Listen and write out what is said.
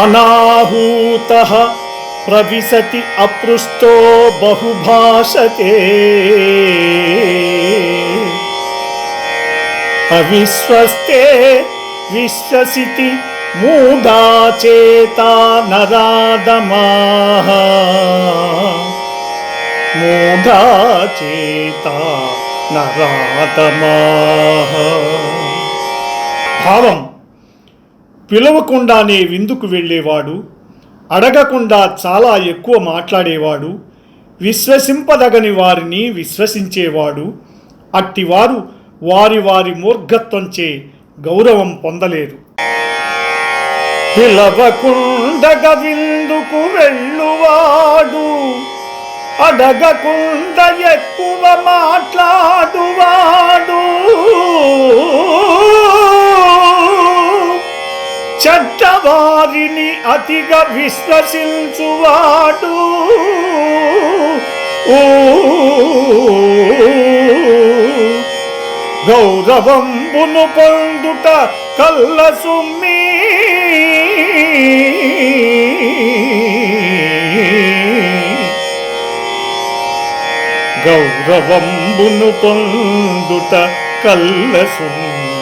అనాహూత ప్రవిశతి అపృష్టో బహుభాషతే అవిశ్వస్తే విశ్వసితి మూఢాచేత నరాదమా మూఢాచేత నరాదమా భావం పిలవకుండానే విందుకు వెళ్ళేవాడు అడగకుండా చాలా ఎక్కువ మాట్లాడేవాడు విశ్వసింపదగని వారిని విశ్వసించేవాడు అట్టివారు వారి వారి మూర్ఘత్వంచే గౌరవం పొందలేరు పిలవకుండగ విందుకు వెళ్ళువాడు అడగకుండా ఎక్కువ మాట్లాడువాడు చెడ్డవారిని అతిగా విశ్వసించువాడు. గౌరవంబును పొందుట కల్ల సుమ్మి గౌరవంబును పొందుట కల్ల సుమ్మి